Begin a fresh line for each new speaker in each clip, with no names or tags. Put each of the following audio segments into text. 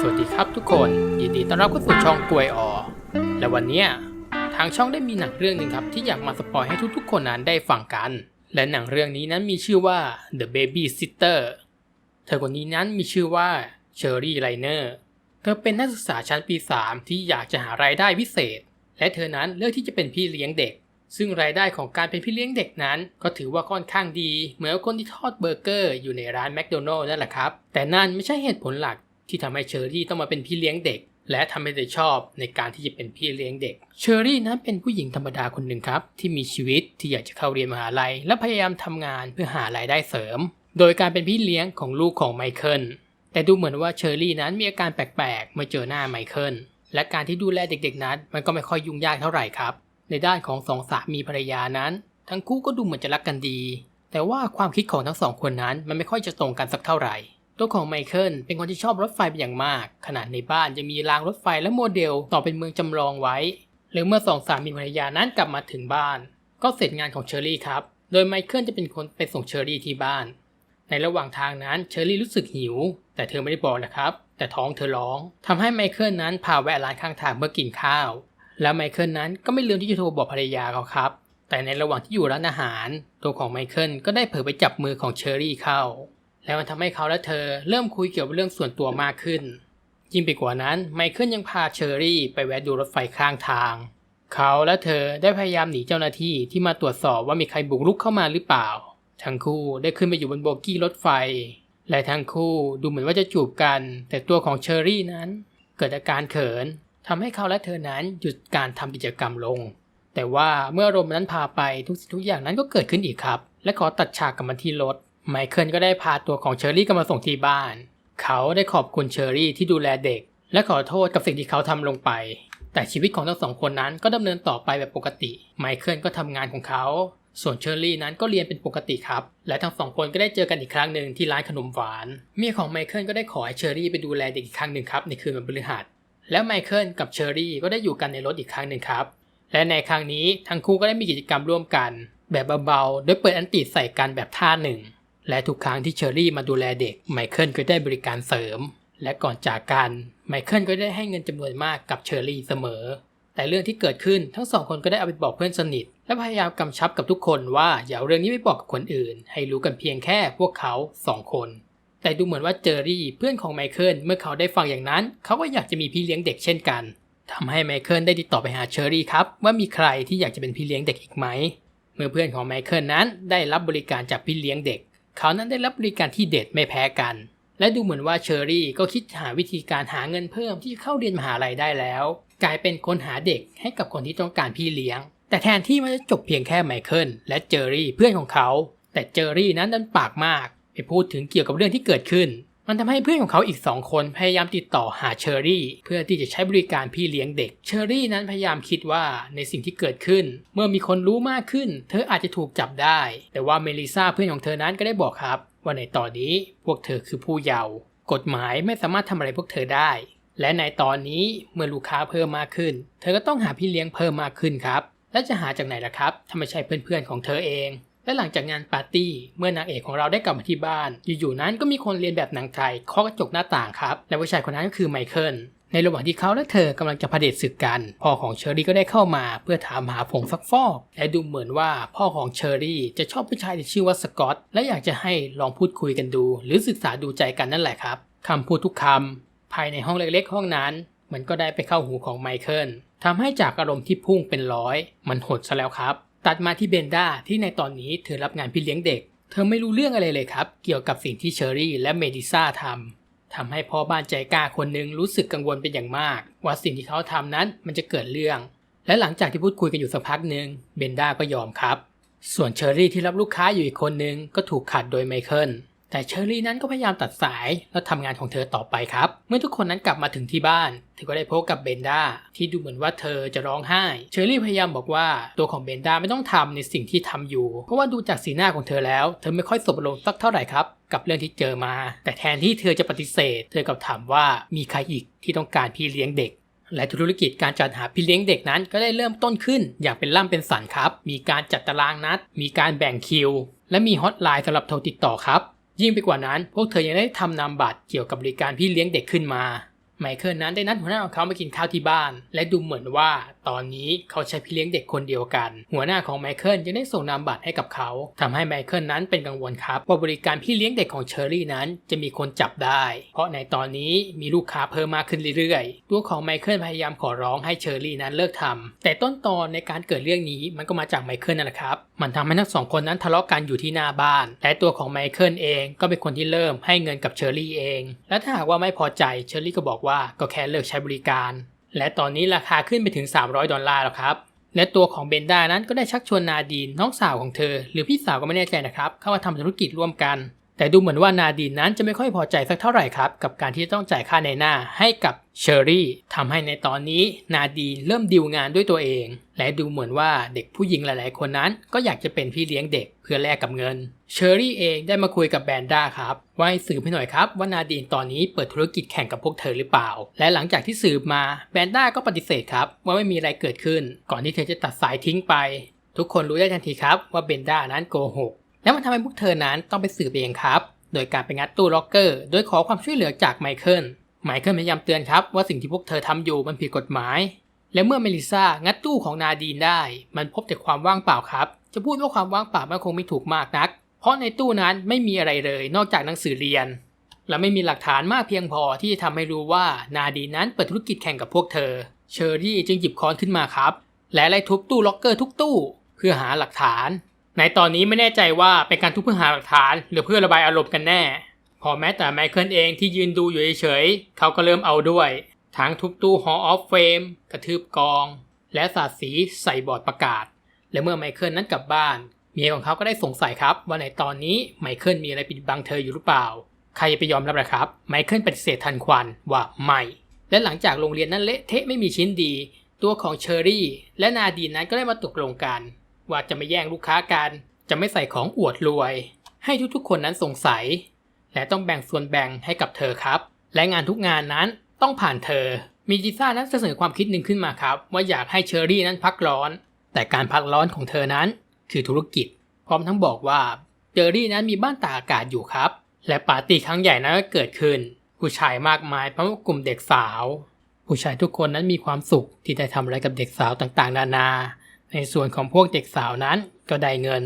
สวัสดีครับทุกคนยินดีต้อนรับเข้าสู่ช่องกลวยออและวันนี้ทางช่องได้มีหนังเรื่องหนึ่งครับ ที่อยากมาสปอยให้ทุกๆคนนั้นได้ฟังกัน และหนังเรื่องนี้นั้นมีชื่อว่า The Baby Sitter เธอคนนี้นั้นมีชื่อว่าเชอรี่ไลเนอร์เธอเป็นนักศึกษาชั้นปี 3 ที่อยากจะหารายได้พิเศษ และเธอนั้นเลือกที่จะเป็นพี่เลี้ยงเด็ก ซึ่งรายได้ของการเป็นพี่เลี้ยงเด็กนั้น ก็ถือว่าค่อนข้างดี เหมือนคนที่ทอดเบอร์เกอร์อยู่ในร้านแมคโดนัลล์นั่นแหละครับแต่นั่นไม่ใช่เหตุผลหลัก ที่ทำให้เชอรี่ต้องมาเป็นพี่เลี้ยงเด็ก และทำให้เธอชอบในการที่จะเป็นพี่เลี้ยงเด็ก เชอรี่นั้นเป็นผู้หญิงธรรมดาคนหนึ่งครับ ที่มีชีวิตที่อยากจะเข้าเรียนมหาลัย และพยายามทำงานเพื่อหารายได้เสริม โดยการเป็นพี่เลี้ยงของลูกของไมเคิลแต่ดูเหมือนว่าเชอรี่นั้นมีอาการแปลกๆเมื่อเจอหน้าไมเคิลและการที่ดูแลเด็กๆนั้น มันก็ไม่ค่อยยุ่งยากเท่าไหร่ครับ ในด้านของสองสามีภรรยานั้น ทั้งคู่ก็ดูเหมือนจะรักกันดี แต่ว่าความคิดของทั้งสองคนนั้นมันไม่ค่อยจะตรงกันสักเท่าไหร่ ตัวของไมเคิลเป็นคนที่ชอบรถไฟเป็นอย่างมาก ขนาดในบ้านยังมีรางรถไฟและโมเดลต่อเป็นเมืองจำลองไว้ หรือเมื่อสองสามีภรรยานั้นกลับมาถึงบ้าน ก็เสร็จงานของเชอรี่ครับ โดยไมเคิลจะเป็นคนไปส่งเชอรี่ที่บ้าน ในระหว่างทางนั้นเชอรี่รู้สึกหิว แต่เธอไม่ได้บอกนะครับ แต่ท้องเธอร้องทำให้ไมเคิลนั้นพาแวะร้านข้างทางเพื่อกินข้าว แล้วไมเคิลนั้นก็ไม่ลืมที่จะโทรบอกภรรยาเขาครับ แต่ในระหว่างที่อยู่ร้านอาหาร ตัวของไมเคิลก็ได้เผลอไปจับมือของเชอรี่เข้า แล้วมันทำให้เขาและเธอเริ่มคุยเกี่ยวกับเรื่องส่วนตัวมากขึ้น ยิ่งไปกว่านั้นไมเคิลยังพาเชอรี่ไปแวะดูรถไฟข้างทาง เขาและเธอได้พยายามหนีเจ้าหน้าที่ที่มาตรวจสอบว่ามีใครบุกรุกเข้ามาหรือเปล่า ทั้งคู่ได้ขึ้นไปอยู่บนโบกี้รถไฟ และทั้งคู่ดูเหมือนว่าจะจูบกัน แต่ตัวของเชอรี่นั้น เกิดอาการเขินทำให้เขาและเธอนั้นหยุดการทำกิจกรรมลง แต่ว่าเมื่ออารมณ์นั้นพาไปทุกสิ่งทุกอย่างนั้นก็เกิดขึ้นอีกครับ และขอตัดฉากกลับมาที่รถ ไมเคิลก็ได้พาตัวของเชอรี่กลับมาส่งที่บ้าน เขาได้ขอบคุณเชอรี่ที่ดูแลเด็ก และขอโทษกับสิ่งที่เขาทำลงไป แต่ชีวิตของทั้งสองคนนั้นก็ดำเนินต่อไปแบบปกติ ไมเคิลก็ทำงานของเขา ส่วนเชอรี่นั้นก็เรียนเป็นปกติครับ และทั้งสองคนก็ได้เจอกันอีกครั้งหนึ่งที่ร้านขนมหวาน เมียของไมเคิลก็ได้ขอให้เชอรี่ไปดูแลเด็กอีกครั้งหนึ่งครับในคืนวันพฤหัส แล้วไมเคิลกับเชอรี่ก็ได้อยู่กันในรถอีกครั้งหนึ่งครับ และในครั้งนี้ทั้งคู่ก็ได้มีกิจกรรมร่วมกัน แบบเบาๆ โดยเปิดอันติใส่กันแบบท่าหนึ่ง และทุกครั้งที่เชอรี่มาดูแลเด็กไมเคิลก็ได้บริการเสริม และก่อนจากกันไมเคิลก็ได้ให้เงินจำนวนมากกับเชอรี่เสมอ แต่เรื่องที่เกิดขึ้นทั้งสองคนก็ได้เอาไปบอกเพื่อนสนิท และพยายามกำชับกับทุกคนว่าอย่าเอาเรื่องนี้ไปบอกกับคนอื่น ให้รู้กันเพียงแค่พวกเขาสองคน แต่ดูเหมือนว่าเจอรี่เพื่อนของไมเคิลเมื่อเขาได้ฟังอย่างนั้น เขาก็อยากจะมีพี่เลี้ยงเด็กเช่นกันทำให้ไมเคิลได้ติดต่อไปหาเชอรี่ครับว่ามีใครที่อยากจะเป็นพี่เลี้ยงเด็กอีกไหมเมื่อเพื่อนของไมเคิลนั้นได้รับบริการจากพี่เลี้ยงเด็ก เขานั้นได้รับบริการที่เด็ดไม่แพ้กัน และดูเหมือนว่าเชอรี่ก็คิดหาวิธีการหาเงินเพิ่มที่เข้าเรียนมหาลัยได้แล้ว กลายเป็นคนหาเด็กให้กับคนที่ต้องการพี่เลี้ยง แต่แทนที่มันจะจบเพียงแค่ไมเคิลและเจอรี่เพื่อนของเขา แต่เจอรี่นั้นดันปากมากไปพูดถึงเกี่ยวกับเรื่องที่เกิดขึ้น มันทำให้เพื่อนของเขาอีกสองคนพยายามติดต่อหาเชอรี่ เพื่อที่จะใช้บริการพี่เลี้ยงเด็ก เชอรี่นั้นพยายามคิดว่าในสิ่งที่เกิดขึ้น เมื่อมีคนรู้มากขึ้น เธออาจจะถูกจับได้ แต่ว่าเมลิซาเพื่อนของเธอนั้นก็ได้บอกครับ ว่าในตอนนี้พวกเธอคือผู้เยาว์กฎหมายไม่สามารถทำอะไรพวกเธอได้ และในตอนนี้เมื่อลูกค้าเพิ่มมากขึ้น เธอก็ต้องหาพี่เลี้ยงเพิ่มมากขึ้นครับและจะหาจากไหนล่ะครับถ้าไม่ใช่เพื่อนๆของเธอเอง และหลังจากงานปาร์ตี้เมื่อนางเอกของเราได้กลับมาที่บ้าน อยู่ๆนั้นก็มีคนเรียนแบบหนังไทยเคาะกระจกหน้าต่างครับ และผู้ชายคนนั้นก็คือไมเคิลในระหว่างที่เขาและเธอกำลังจะเผด็จศึกกัน พ่อของเชอรี่ก็ได้เข้ามาเพื่อถามหาผงซักฟอกและดูเหมือนว่าพ่อของเชอรี่จะชอบผู้ชายที่ชื่อว่าสกอตและอยากจะให้ลองพูดคุยกันดู หรือศึกษาดูใจกันนั่นแหละครับคำพูดทุกคำภายในห้องเล็กๆ ห้องนั้น มันก็ได้ไปเข้าหูของไมเคิลทำให้จากอารมณ์ที่พุ่งเป็นร้อย มันหดซะแล้วครับ ตัดมาที่เบนด้าที่ในตอนนี้เธอรับงานพี่เลี้ยงเด็ก เธอไม่รู้เรื่องอะไรเลยครับ เกี่ยวกับสิ่งที่เชอรี่และเมดิซ่าทำทำให้พ่อบ้านใจกล้าคนหนึ่งรู้สึกกังวลเป็นอย่างมาก ว่าสิ่งที่เขาทำนั้นมันจะเกิดเรื่อง และหลังจากที่พูดคุยกันอยู่สักพักหนึ่งเบนด้าก็ยอมครับ ส่วนเชอรี่ที่รับลูกค้าอยู่อีกคนหนึ่งก็ถูกขัดโดยไมเคิล แต่เชอรี่นั้นก็พยายามตัดสายแล้วทำงานของเธอต่อไปครับ เมื่อทุกคนนั้นกลับมาถึงที่บ้าน เธอก็ได้พบกับเบนด้าที่ดูเหมือนว่าเธอจะร้องไห้ เชอรี่พยายามบอกว่าตัวของเบนด้าไม่ต้องทำในสิ่งที่ทำอยู่ เพราะว่าดูจากสีหน้าของเธอแล้ว เธอไม่ค่อยสบอารมณ์สักเท่าไหร่ครับกับเรื่องที่เจอมา แต่แทนที่เธอจะปฏิเสธ เธอกลับถามว่ามีใครอีกที่ต้องการพี่เลี้ยงเด็กและธุรกิจการจัดหาพี่เลี้ยงเด็กนั้นก็ได้เริ่มต้นขึ้น อย่างเป็นล่ำเป็นสันครับ มีการจัดตารางนัด มีการแบ่งคิว และมีฮอตไลน์สำหรับโทรติดต่อครับ ยิ่งไปกว่านั้น พวกเธอยังได้ทำนามบัตรเกี่ยวกับบริการพี่เลี้ยงเด็กขึ้นมา ไมเคิลนั้นได้นัดหัวหน้าของเขามากินข้าวที่บ้าน และดูเหมือนว่าตอนนี้เขาใช้พี่เลี้ยงเด็กคนเดียวกัน หัวหน้าของไมเคิลยังได้ส่งนามบัตรให้กับเขาทำให้ไมเคิลนั้นเป็นกังวลครับว่าบริการพี่เลี้ยงเด็กของเชอรี่นั้นจะมีคนจับได้ เพราะในตอนนี้มีลูกค้าเพิ่มมากขึ้นเรื่อยๆ ตัวของไมเคิลพยายามขอร้องให้เชอรี่นั้นเลิกทำแต่ต้นตอนในการเกิดเรื่องนี้มันก็มาจากไมเคิลนั่นแหละครับ มันทำให้ทั้งสองคนนั้นทะเลาะกันอยู่ที่หน้าบ้าน และตัวของไมเคิลเองก็เป็นคนที่เริ่มให้เงินกับเชอรี่เอง และถ้าหากว่าไม่พอใจเชอรี่ก็บอกว่าก็แค่เลิกใช้บริการ และตอนนี้ราคาขึ้นไปถึง 300 ดอลลาร์แล้วครับ และตัวของเบนด้านั้นก็ได้ชักชวนนาดีนน้องสาวของเธอ หรือพี่สาวก็ไม่แน่ใจนะครับ เข้ามาทำธุรกิจร่วมกัน แต่ดูเหมือนว่านาดีนนั้นจะไม่ค่อยพอใจสักเท่าไหร่ครับ กับการที่ต้องจ่ายค่าในหน้าให้กับเชอรี่ทำให้ในตอนนี้นาดีเริ่มดิวงานด้วยตัวเอง และดูเหมือนว่าเด็กผู้หญิงหลาย ๆ คนนั้น ก็อยากจะเป็นพี่เลี้ยงเด็กเพื่อแลกกับเงิน เชอรี่เองได้มาคุยกับแบนด้าครับว่าให้สืบให้หน่อยครับว่านาดีนตอนนี้เปิดธุรกิจแข่งกับพวกเธอหรือเปล่า และหลังจากที่สืบมาแบนด้าก็ปฏิเสธครับว่าไม่มีอะไรเกิดขึ้น ก่อนที่เธอจะตัดสายทิ้งไป ทุกคนรู้ได้ทันทีครับว่าเบนด้านั้นโกหก แล้วมันทำให้พวกเธอนั้นต้องไปสืบเองครับ โดยการไปงัดตู้ล็อกเกอร์โดยขอความช่วยเหลือจากไมเคิล ไมเคิลพยายามเตือนครับว่าสิ่งที่พวกเธอทำอยู่มันผิดกฎหมาย และเมื่อเมลิซางัดตู้ของนาดีนได้ มันพบแต่ความว่างเปล่าครับ จะพูดว่าความว่างเปล่ามันคงไม่ถูกมากนัก เพราะในตู้นั้นไม่มีอะไรเลยนอกจากหนังสือเรียน และไม่มีหลักฐานมากเพียงพอที่จะทำให้รู้ว่านาดีนนั้นเปิดธุรกิจแข่งกับพวกเธอ เชอรี่จึงหยิบค้อนขึ้นมาครับ และไล่ทุบตู้ล็อกเกอร์ทุกตู้ เพื่อหาหลักฐาน ในตอนนี้ไม่แน่ใจว่าเป็นการทุบเพื่อหาหลักฐาน หรือเพื่อระบายอารมณ์กันแน่ พอแม้แต่ไมเคิลเองที่ยืนดูอยู่เฉยๆเขาก็เริ่มเอาด้วยทั้งทุบตู้ Hall of Fame กระทืบกอง และสาดสีใส่บอร์ดประกาศ และเมื่อไมเคิลนั้นกลับบ้าน เมียของเขาก็ได้สงสัยครับ ว่าในตอนนี้ไมเคิลมีอะไรปิดบังเธออยู่หรือเปล่า ใครจะไปยอมรับล่ะครับ ไมเคิลปฏิเสธทันควันว่าไม่ และหลังจากโรงเรียนนั้นเละเทะไม่มีชิ้นดี ตัวของเชอรี่ และนาดีนนั้นก็ได้มาตกลงกัน ว่าจะไม่แย่งลูกค้ากัน จะไม่ใส่ของอวดรวย ให้ทุกๆคนนั้นสงสัย และต้องแบ่งส่วนแบ่งให้กับเธอครับ และงานทุกงานนั้นต้องผ่านเธอ มีจิซ่านั้นเสนอความคิดหนึ่งขึ้นมาครับ ว่าอยากให้เชอรี่นั้นพักร้อน แต่การพักร้อนของเธอนั้นคือธุรกิจ พร้อมทั้งบอกว่าเชอรี่นั้นมีบ้านตากอากาศอยู่ครับ และปาร์ตี้ครั้งใหญ่นั้นก็เกิดขึ้น ผู้ชายมากมายพร้อมกับกลุ่มเด็กสาว ผู้ชายทุกคนนั้นมีความสุขที่ได้ทำอะไรกับเด็กสาวต่างๆ นานา ในส่วนของพวกเด็กสาวนั้นก็ได้เงิน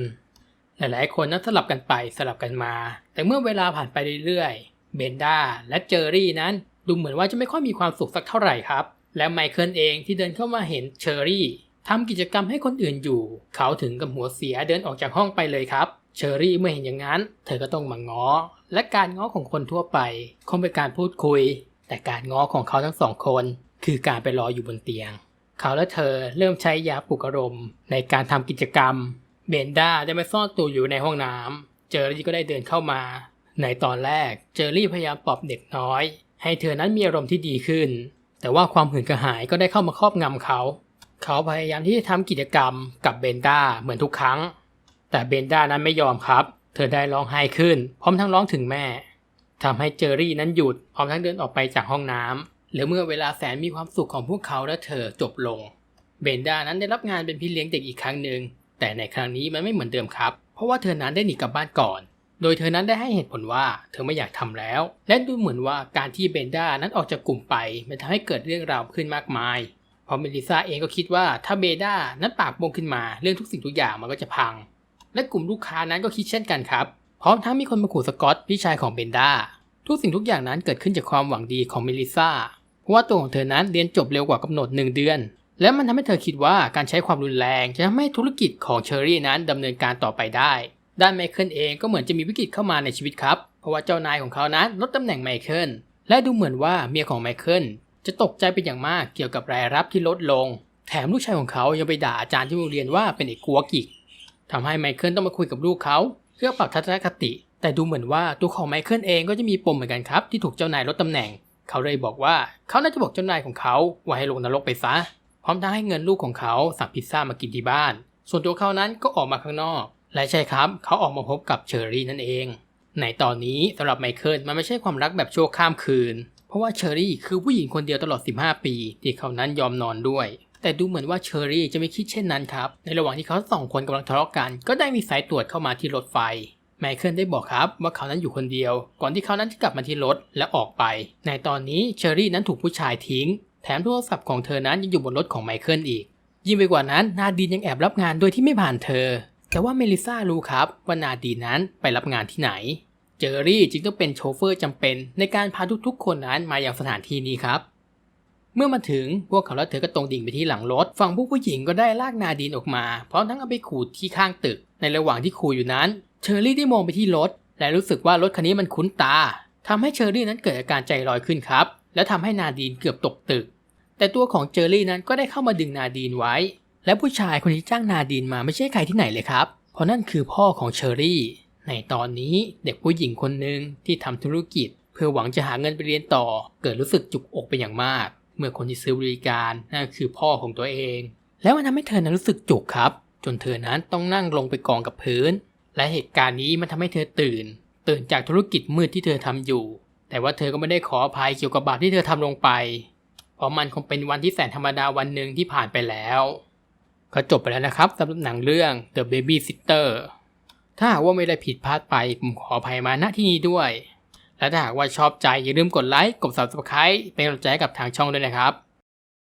หลายๆ คนนั้นสลับกันไปสลับกันมา แต่เมื่อเวลาผ่านไปเรื่อยๆ เบนด้าและเจอรี่นั้นดูเหมือนว่าจะไม่ค่อยมีความสุขสักเท่าไหร่ครับ และไมเคิลเองที่เดินเข้ามาเห็นเชอรี่ทำกิจกรรมให้คนอื่นอยู่ เขาถึงกับหัวเสียเดินออกจากห้องไปเลยครับ เชอรี่เมื่อเห็นอย่างนั้น เธอก็ต้องมาง้อ และการง้อของคนทั่วไปคงเป็นการพูดคุย แต่การง้อของเขาทั้งสองคน คือการไปรออยู่บนเตียง เขาและเธอเริ่มใช้ยาปลุกอารมณ์ในการทำกิจกรรม เบนด้าได้มาซ่อนตัวอยู่ในห้องน้ำเจอรี่ก็ได้เดินเข้ามา ในตอนแรกเจอรี่พยายามปลอบเด็กน้อย ให้เธอนั้นมีอารมณ์ที่ดีขึ้น แต่ว่าความหื่นกระหายก็ได้เข้ามาครอบงำเขา เขาพยายามที่จะทำกิจกรรมกับเบนด้าเหมือนทุกครั้ง แต่เบนด้านั้นไม่ยอมครับ เธอได้ร้องไห้ขึ้น พร้อมทั้งร้องถึงแม่ทำให้เจอรี่นั้นหยุดพร้อมทั้งเดินออกไปจากห้องน้ำ และเมื่อเวลาแสนมีความสุขของพวกเขาและเธอจบลง เบนด้านั้นได้รับงานเป็นพี่เลี้ยงเด็กอีกครั้งหนึ่งแต่ในครั้งนี้มันไม่เหมือนเดิมครับ เพราะว่าเธอนั้นได้หนีกลับบ้านก่อน โดยเธอนั้นได้ให้เหตุผลว่าเธอไม่อยากทำแล้ว และดูเหมือนว่าการที่เบนด้านั้นออกจากกลุ่มไปมันทำให้เกิดเรื่องราวขึ้นมากมายเพราะเมลิซาเองก็คิดว่าถ้าเบนด้านั้นปากโป่งขึ้นมาเรื่องทุกสิ่งทุกอย่างมันก็จะพัง และกลุ่มลูกค้านั้นก็คิดเช่นกันครับพร้อมทั้งมีคนมาขู่สกอตพี่ชายของเบนดาทุกสิ่งทุกอย่างนั้นเกิดขึ้นจากความหวังดีของเมลิซา ว่าตัวของเธอนั้นเรียนจบเร็วกว่ากำหนดหนึ่งเดือน และมันทำให้เธอคิดว่าการใช้ความรุนแรงจะทำให้ธุรกิจของเชอรี่นั้นดำเนินการต่อไปได้ ด้านไมเคิลเองก็เหมือนจะมีวิกฤตเข้ามาในชีวิตครับ เพราะว่าเจ้านายของเขานั้นลดตำแหน่งไมเคิลและดูเหมือนว่าเมียของไมเคิลจะตกใจเป็นอย่างมากเกี่ยวกับรายรับที่ลดลง แถมลูกชายของเขายังไปด่าอาจารย์ที่โรงเรียนว่าเป็นเอกกัวกิกทำให้ไมเคิลต้องมาคุยกับลูกเขาเพื่อปรับทัศนคติ แต่ดูเหมือนว่าตัวของไมเคิลเองก็จะมีปมเหมือนกันครับที่ถูกเจ้านายลดตำแหน่ง เขาเลยบอกว่าเขาน่าจะบอกเจ้านายของเขาว่าให้ลงนรกไปซะ พร้อมทั้งให้เงินลูกของเขาสั่งพิซซ่ามากินที่บ้าน ส่วนตัวเขานั้นก็ออกมาข้างนอก และใช่ครับ เขาออกมาพบกับเชอรี่นั่นเอง ในตอนนี้สำหรับไมเคิลมันไม่ใช่ความรักแบบชั่วข้ามคืน เพราะว่าเชอรี่คือผู้หญิงคนเดียวตลอด 15 ปี ที่เขานั้นยอมนอนด้วย แต่ดูเหมือนว่าเชอรี่จะไม่คิดเช่นนั้นครับ ในระหว่างที่เขาสองคนกำลังทะเลาะกัน ก็ได้มีสายตรวจเข้ามาที่รถไฟ ไมเคิลได้บอกครับว่าเขานั้นอยู่คนเดียว ก่อนที่เขานั้นจะกลับมาที่รถและออกไป ในตอนนี้เชอรี่นั้นถูกผู้ชายทิ้ง แถมโทรศัพท์ของเธอนั้นยังอยู่บนรถของไมเคิลอีก ยิ่งไปกว่านั้นนาดีนยังแอบรับงานโดยที่ไม่ผ่านเธอ แต่ว่าเมลิซารู้ครับว่านาดีนนั้นไปรับงานที่ไหน เจอรี่จึงต้องเป็นโชเฟอร์จำเป็นในการพาทุกๆ คนนั้นมาอยังสถานที่นี้ครับเมื่อมาถึงพวกเขาและเธอก็ตรงดิ่งไปที่หลังรถ ฝั่งผู้ผู้หญิงก็ได้ลากนาดีนออกมา พร้อมทั้งเอาไปขูดที่ข้างตึก ในระหว่างที่ขูดอยู่นั้น เชอรี่ได้มองไปที่รถ และรู้สึกว่ารถคันนี้มันคุ้นตาทำให้เชอรี่นั้นเกิดอาการใจลอยขึ้นครับ และทำให้นาดีนเกือบตกตึก แต่ตัวของเจอรี่นั้นก็ได้เข้ามาดึงนาดีนไว้ และผู้ชายคนที่จ้างนาดีนมาไม่ใช่ใครที่ไหนเลยครับ เพราะนั่นคือพ่อของเชอรี่ ในตอนนี้เด็กผู้หญิงคนหนึ่งที่ทำธุรกิจ เพื่อหวังจะหาเงินไปเรียนต่อ เกิดรู้สึกจุกอกเป็นอย่างมาก เมื่อคนที่ซื้อบริการนั่นคือพ่อของตัวเอง แล้วมันทำให้เธอนั้นรู้สึกจุกครับ จนเธอนั้นต้องนั่งลงไปกองกับพื้น และเหตุการณ์นี้มันทำให้เธอตื่น ตื่นจากธุรกิจมืดที่เธอทำอยู่ แต่ว่าเธอก็ไม่ได้ขออภัยเกี่ยวกับบาปที่เธอทำลงไป เพราะมันคงเป็นวันที่แสนธรรมดาวันหนึ่งที่ผ่านไปแล้วก็จบไปแล้วนะครับสำหรับหนังเรื่อง The Baby Sitter ถ้าหากว่าไม่ได้ผิดพลาดไปผมขออภัยมาณที่นี้ด้วย และถ้าหากว่าชอบใจอย่าลืมกดไลค์ กด Subscribe เป็นกำลังใจกับทางช่องด้วยนะครับ